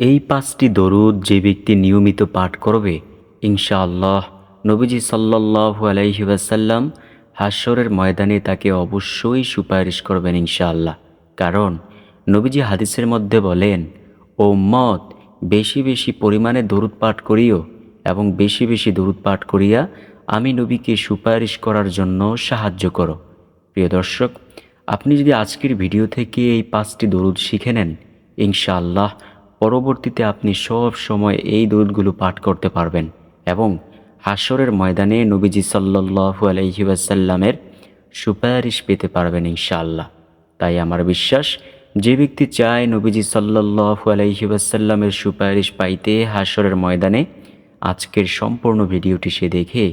এই পাঁচটি দরুদ যে ব্যক্তি নিয়মিত পাঠ করবে, ইনশাআল্লাহ নবীজি সাল্লাল্লাহু আলাইহি ওয়াসাল্লাম হাস্যরের ময়দানে তাকে অবশ্যই সুপারিশ করবেন ইনশাআল্লাহ। কারণ নবীজি হাদিসের মধ্যে বলেন ও মত বেশি বেশি পরিমাণে দরুদ পাঠ করিও এবং বেশি বেশি দরুদ পাঠ করিয়া আমি নবীকে সুপারিশ করার জন্য সাহায্য করো। প্রিয় দর্শক, আপনি যদি আজকের ভিডিও থেকে এই পাঁচটি দরুদ শিখে নেন, ইনশাআল্লাহ পরবর্তীতে আপনি সব সময় এই দরুদগুলো পাঠ করতে পারবেন এবং হাসরের ময়দানে নবীজি সাল্লাল্লাহু আলাইহি ওয়াসাল্লামের সুপারিশ পেতে পারবেন ইনশাআল্লাহ। তাই আমার বিশ্বাস, যে ব্যক্তি চায় নবীজি সাল্লাল্লাহু আলাইহি ওয়াসাল্লামের সুপারিশ পাইতে হাসরের ময়দানে, আজকের সম্পূর্ণ ভিডিওটি সে দেখে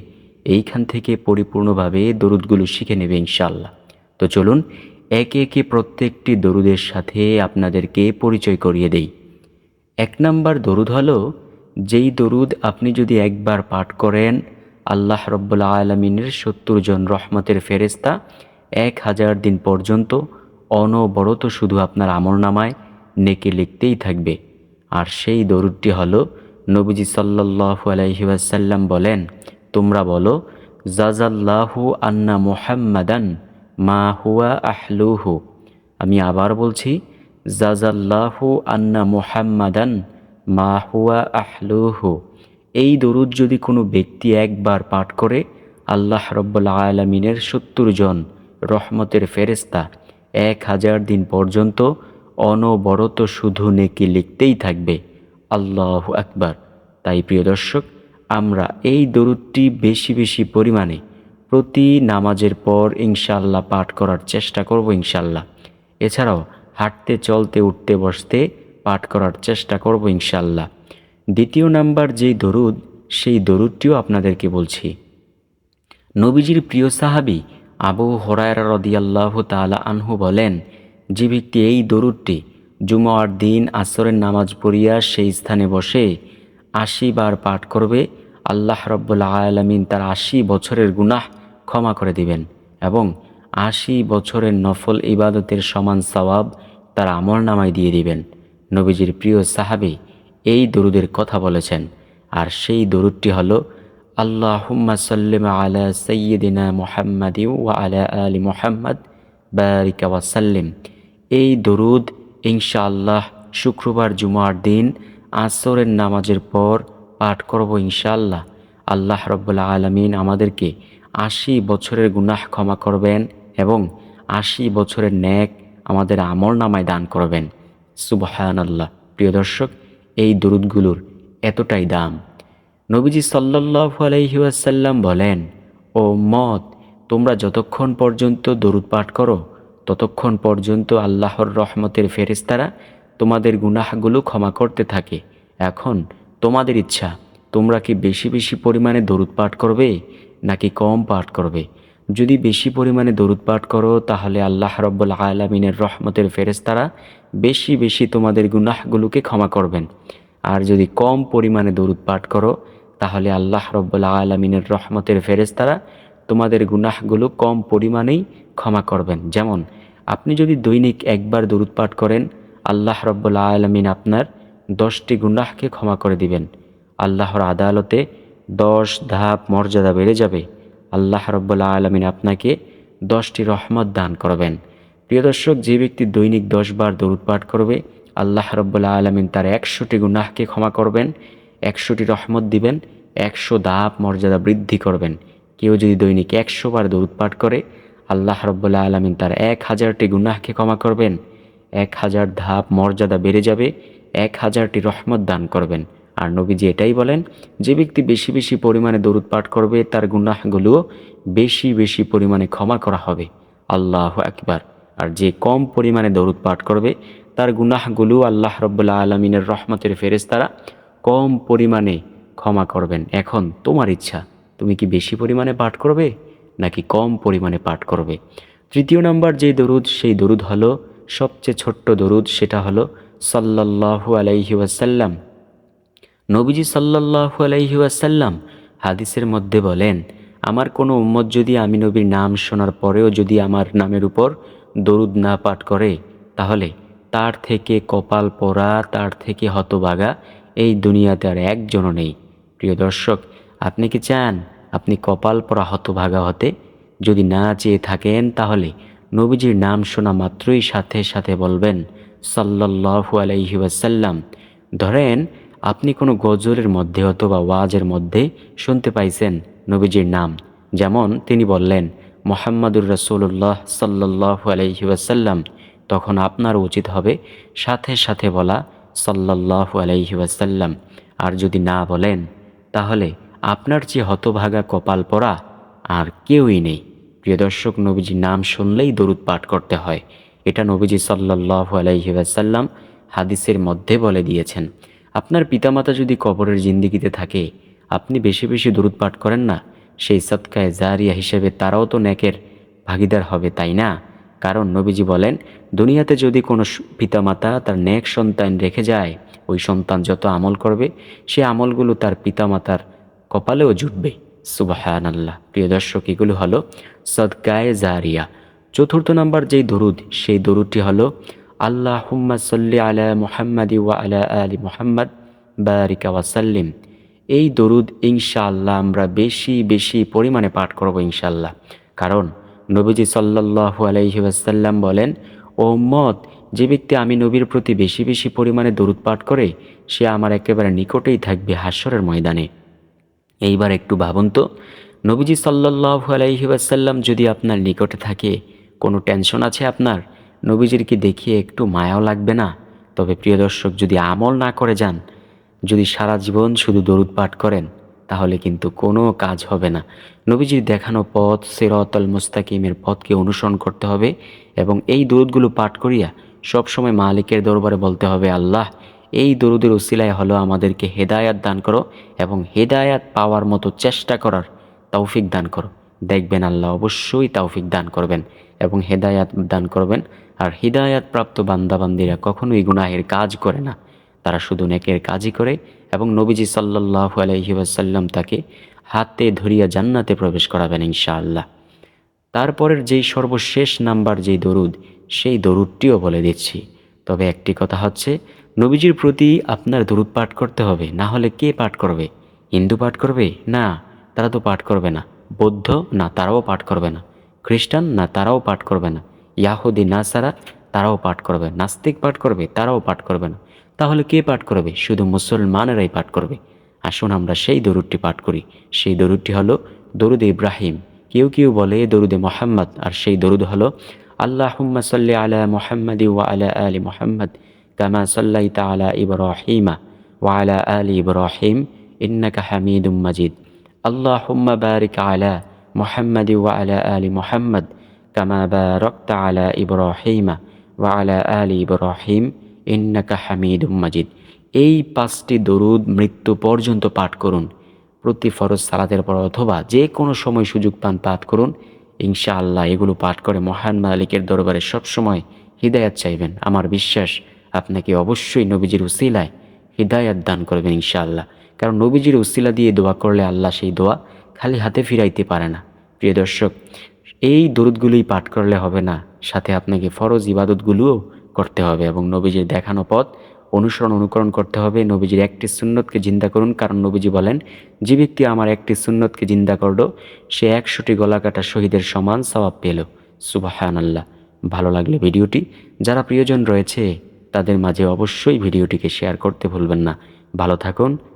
এইখান থেকে পরিপূর্ণভাবে দরুদগুলো শিখে নেবে ইনশাআল্লাহ। তো চলুন, একে একে প্রত্যেকটি দরুদের সাথে আপনাদেরকে পরিচয় করিয়ে দেই। এক নাম্বার দরুদ হলো, যেই দরুদ আপনি যদি একবার পাঠ করেন, আল্লাহ রব্বুল্লা আলমিনের সত্তর জন রহমতের ফেরেস্তা এক হাজার দিন পর্যন্ত অনবরত শুধু আপনার আমল নামায় নেকে লিখতেই থাকবে। আর সেই দরুদটি হলো, নবীজি সাল্লাল্লাহু আলাইহি ওয়াসাল্লাম বলেন, তোমরা বলো জাজাল্লাহু আন্না মুহাম্মাদান মা হুয়া আহলুহু। আমি আবার বলছি জাজাল্লাহু আন্না মুহাম্মাদান মা হুয়া আহলুহু। এই দরুদ যদি কোনো ব্যক্তি একবার পাঠ করে, আল্লাহ রব্বুল্লা আলমিনের সত্তর জন রহমতের ফেরেস্তা এক হাজার দিন পর্যন্ত অনবরত শুধু নেকি লিখতেই থাকবে। আল্লাহ আকবার। তাই প্রিয় দর্শক, আমরা এই দরুদটি বেশি বেশি পরিমাণে প্রতি নামাজের পর ইনশাল্লাহ পাঠ করার চেষ্টা করব ইনশাল্লাহ এছাড়াও হাঁটতে, চলতে, উঠতে, বসতে পাঠ করার চেষ্টা করব ইনশাল্লাহ দ্বিতীয় নাম্বার যেই দরুদ, সেই দরুদটিও আপনাদেরকে বলছি। নবীজির প্রিয় সাহাবি আবু হরায়রা রদিয়াল্লাহ তালা আনহু বলেন, যে ব্যক্তি এই দরুদটি জুমার দিন আসরের নামাজ পড়িয়া সেই স্থানে বসে আশি বার পাঠ করবে, আল্লাহ রব্বুল্লা আলমিন তার আশি বছরের গুনাহ ক্ষমা করে দিবেন এবং আশি বছরের নফল ইবাদতের সমান সওয়াব তার আমল নামায় দিয়ে দিবেন। নবীজির প্রিয় সাহাবি এই দরুদের কথা বলেছেন। আর সেই দরুদটি হলো, আল্লাহুম্মা সাল্লিম আলা সৈয়দিনা মোহাম্মদ ওয়া আলা আলী মোহাম্মদ বারিকা ওয়াসাল্লিম এই দরুদ ইনশাআল্লাহ শুক্রবার জুমার দিন আসরের নামাজের পর পাঠ করব ইনশাআল্লাহ। আল্লাহ রব্বুল্লা আলমিন আমাদেরকে আশি বছরের গুনাহ ক্ষমা করবেন এবং আশি বছরের ন্যাক আমাদের আমল নামায় দান করবেন। সুবহান আল্লাহ প্রিয় দর্শক, এই দরুদগুলোর এতটাই দাম। নবীজি সাল্লাহ আলহিউসাল্লাম বলেন, ও মত তোমরা যতক্ষণ পর্যন্ত দরুদ পাঠ করো, ততক্ষণ পর্যন্ত আল্লাহর রহমতের ফেরেস্তারা তোমাদের গুনাহগুলো ক্ষমা করতে থাকে। এখন তোমাদের ইচ্ছা, তোমরা কি বেশি বেশি পরিমাণে দরুদ পাঠ করবে, নাকি কম পাঠ করবে? যদি বেশি পরিমাণে দরুদ পাঠ করো, তাহলে আল্লাহ রব্বুল আলমিনের রহমতের ফেরেস্তারা বেশি বেশি তোমাদের গুনাহগুলোকে ক্ষমা করবেন। আর যদি কম পরিমাণে দরুদ পাঠ করো, তাহলে আল্লাহ রব্বুল আলমিনের রহমতের ফেরেস্তারা তোমাদের গুনাহগুলো কম পরিমাণেই ক্ষমা করবেন। যেমন, আপনি যদি দৈনিক একবার দরুদ পাঠ করেন, আল্লাহ রব্বুল্লা আলমিন আপনার দশটি গুনাহকে ক্ষমা করে দিবেন। আল্লাহর আদালতে দশ ধাপ মর্যাদা বেড়ে যাবে। আল্লাহ রব্বুল্লা আলমিন আপনাকে দশটি রহমত দান করবেন। প্রিয় দর্শক, যে ব্যক্তি দৈনিক দশবার দরুদ পাঠ করবে, আল্লাহ রব্বুল্লা আলমিন তার একশোটি গুনাহকে ক্ষমা করবেন, একশোটি রহমত দিবেন, একশো ধাপ মর্যাদা বৃদ্ধি করবেন। কেউ যদি দৈনিক একশো বার দরুদ পাঠ করে, আল্লাহ রব্বুল্লা আলমিন তার এক হাজারটি গুনাহকে ক্ষমা করবেন, এক হাজার ধাপ মর্যাদা বেড়ে যাবে, এক হাজারটি রহমত দান করবেন। আর নবীজি এটাই বলেন, যে ব্যক্তি বেশি বেশি পরিমাণে দরুদ পাঠ করবে, তার গুনাহগুলোও বেশি বেশি পরিমাণে ক্ষমা করা হবে। আল্লাহ একবার আর যে কম পরিমাণে দরুদ পাঠ করবে, তার গুনাহগুলো আল্লাহ রব্বুল্লা আলমিনের রহমতের ফেরেস্তারা কম পরিমাণে ক্ষমা করবেন। এখন তোমার ইচ্ছা, তুমি কি বেশি পরিমাণে পাঠ করবে, নাকি কম পরিমাণে পাঠ করবে? তৃতীয় নাম্বার যে দরুদ, সেই দরুদ হলো সবচেয়ে ছোট্ট দরুদ, সেটা হলো সাল্লাল্লাহু আলাইহি ওয়াসাল্লাম। নবীজি সাল্লাল্লাহু আলাইহি হাদিসের মধ্যে বলেন, আমার কোনো উম্মত যদি আমি নবীর নাম শোনার পরেও যদি আমার নামের উপর দরুদ না পাঠ করে, তাহলে তার থেকে কপাল পরা তার থেকে হতবাগা এই দুনিয়াতে আর একজনও নেই। প্রিয় দর্শক, আপনি কি চান আপনি কপাল পরা হতভাগা হতে? যদি না চেয়ে থাকেন, তাহলে নবীজির নাম শোনা মাত্রই সাথে সাথে বলবেন, সাল্লাল্লাহু আলাইহি ওয়াসাল্লাম। ধরেন আপনি কোনো গজলের মধ্যে অথবা ওয়াজের মধ্যে শুনতে পাইছেন নবীজির নাম। যেমন তিনি বললেন, মোহাম্মদুর রসুল্লাহ সাল্লাহ আলাইহি ওয়াসাল্লাম। তখন আপনার উচিত হবে সাথে সাথে বলা সাল্লাহ আলাইহি ওয়াসাল্লাম। আর যদি না বলেন, তাহলে আপনার যে হতভাগা কপাল পরা আর কেউই নেই। প্রিয় দর্শক, নবীজির নাম শুনলেই দরুদ পাঠ করতে হয়। এটা নবীজি সাল্লাহ আলাইহি ওয়াসাল্লাম হাদিসের মধ্যে বলে দিয়েছেন। আপনার পিতামাতা যদি কবরের জিন্দিগিতে থাকে, আপনি বেশি বেশি দরুদ পাঠ করেন না। সেই সৎকায় জারিয়া হিসেবে তারাও তো ন্যাকের ভাগিদার হবে, তাই না? কারণ নবীজি বলেন, দুনিয়াতে যদি কোনো পিতামাতা তার ন্যাক সন্তান রেখে যায়, ওই সন্তান যত আমল করবে, সে আমলগুলো তার পিতামাতার কপালেও জুটবে। সুবাহান আল্লাহ প্রিয় দর্শক, এগুলো হলো সদকায়ে জারিয়া। চতুর্থ নাম্বার যেই দরুদ, সেই দরুদটি হলো আল্লাহ হুম্মা সাল্লি আলা মুহাম্মাদি ওয়া আলা আলি মুহাম্মদ, বারিকা ওয়াসাল্লিম এই দরুদ ইনশাআল্লাহ আমরা বেশি বেশি পরিমাণে পাঠ করব ইনশাআল্লাহ। কারণ নবীজি সাল্লাল্লাহু আলাইহি ওয়াসাল্লাম বলেন ও মত যে ব্যক্তি আমি নবীর প্রতি বেশি বেশি পরিমাণে দরুদ পাঠ করে, সে আমার একেবারে নিকটেই থাকবে হাস্যরের ময়দানে। এইবার একটু ভাবুন তো, নবীজি আলাইহি ওয়াসাল্লাম যদি আপনার নিকটে থাকে, কোনো টেনশন আছে আপনার? নবীজির কি দেখিয়ে একটু মায়াও লাগবে না? তবে প্রিয় দর্শক, যদি আমল না করে যান, যদি সারা জীবন শুধু দরুদ পাঠ করেন, তাহলে কিন্তু কোনো কাজ হবে না। নবীজির দেখানো পথ সিরাতাল মুস্তাকিমের পথকে অনুসরণ করতে হবে এবং এই দরুদগুলো পাঠ করিয়া সবসময় মালিকের দরবারে বলতে হবে, আল্লাহ, এই দরুদের উসিলায় হলো আমাদেরকে হেদায়াত দান করো এবং হেদায়াত পাওয়ার মতো চেষ্টা করার তৌফিক দান করো। দেখবেন আল্লাহ অবশ্যই তাওফিক দান করবেন এবং হেদায়াত দান করবেন। আর হিদায়াত প্রাপ্ত বান্দাবান্দিরা কখনোই গুনাহের কাজ করে না। তারা শুধু নেকের কাজই করে এবং নবীজি সাল্লাল্লাহু আলাইহি ওয়াসাল্লাম তাকে হাতে ধরিয়া জান্নাতে প্রবেশ করাবেন ইনশাআল্লাহ। তারপরের যেই সর্বশেষ নাম্বার, যেই দরুদ, সেই দরুদটিও বলে দিচ্ছি। তবে একটি কথা হচ্ছে, নবীজির প্রতি আপনার দরুদ পাঠ করতে হবে, না হলে কে পাঠ করবে? হিন্দু পাঠ করবে? না, তারা তো পাঠ করবে না। বৌদ্ধ না তারাও পাঠ করবে না। খ্রিস্টান না তারাও পাঠ করবে না। ইয়াহুদি নাসারা তারাও পাঠ করবে নাস্তিক পাঠ করবে, তারাও পাঠ করবে না। তাহলে কে পাঠ করবে? শুধু মুসলমানেরাই পাঠ করবে। আসুন আমরা সেই দরুদটি পাঠ করি। সেই দরুদটি হলো দরুদ ইব্রাহিম। কেউ কেউ বলে দরুদে মোহাম্মদ, আর সেই দরুদ হলো আল্লাহ সাল্লি আলা মোহাম্মদি ওয়া আলা আলি মোহাম্মদ, কামা সাল্লাইতা আলা ইব্রাহিমা ওয়া আলা আলি ইব্রাহিম, ইন্নাকা হামিদুম মাজিদ। বারিক আলা মোহাম্মদি ওয়া আলা আলি মোহাম্মদ কামা বারাকতা আলা ওয়া আলা আলি ইব্রাহিম ইন্নাকা হামিদুম মাজিদ এই পাঁচটি দরুদ মৃত্যু পর্যন্ত পাঠ করুন। প্রতি ফরজ সালাতের পর অথবা যে কোনো সময় সুযোগ পান পাঠ করুন। ইনশাআল্লাহ এগুলো পাঠ করে মহান মালিকের দরবারে সবসময় হৃদায়াত চাইবেন। আমার বিশ্বাস, আপনাকে অবশ্যই নবীজির উসিলায় হৃদায়াত দান করবেন ইনশাআল্লাহ। কারণ নবীজির উসিলা দিয়ে দোয়া করলে আল্লাহ সেই দোয়া খালি হাতে ফিরাইতে পারে না। প্রিয় দর্শক, এই দরুদগুলোই পাঠ করলে হবে না, সাথে আপনাকে ফরজ ইবাদতগুলোও করতে হবে এবং নবীজির দেখানো পথ, অনুসরণ, অনুকরণ করতে হবে। নবীজির একটি সুন্নতকে জিন্দা করুন, কারণ নবীজি বলেন, যে ব্যক্তি আমার একটি সুন্নতকে জিন্দা করল, সে একশোটি গলা কাটা শহীদের সমান সবাব পেল। সুবাহান আল্লাহ ভালো লাগলে ভিডিওটি, যারা প্রিয়জন রয়েছে, তাদের মাঝে অবশ্যই ভিডিওটিকে শেয়ার করতে ভুলবেন না। ভালো থাকুন